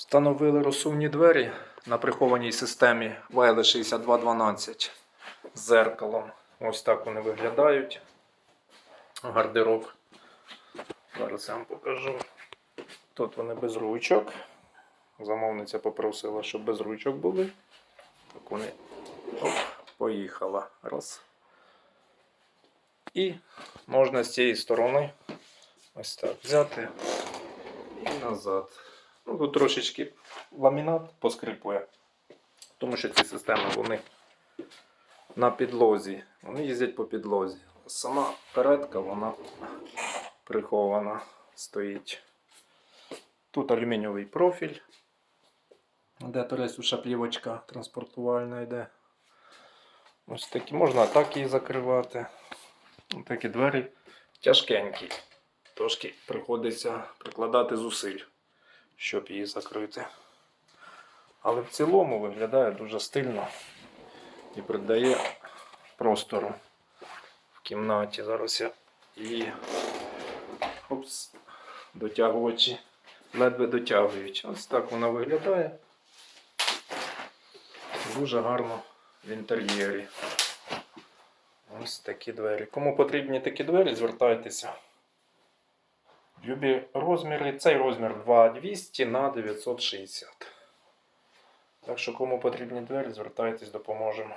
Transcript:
Встановили розсувні двері на прихованій системі Вайле 6212 з зеркалом. Ось так вони виглядають. Гардероб. Зараз я вам покажу. Тут вони без ручок. Замовниця попросила, щоб без ручок були. Так вони оп, поїхала. Раз. І можна з цієї сторони ось так взяти і назад. Ну, тут трошечки ламінат поскрипує, тому що ці системи вони на підлозі. Вони їздять по підлозі. Сама передка вона прихована стоїть. Тут алюмінієвий профіль, де турецька плівочка транспортувальна йде. Ось такі можна так її закривати. Ось Такі двері тяжкенькі. Трошки приходиться прикладати зусиль, щоб її закрити. Але в цілому виглядає дуже стильно і придає простору в кімнаті. Зараз я її опс, дотягувачі ледве дотягують. Ось так вона виглядає. Дуже гарно в інтер'єрі. Ось такі двері. Кому потрібні такі двері, звертайтеся. Любі розміри. Цей розмір 2200 на 960. Так що, кому потрібні двері, звертайтесь, допоможемо.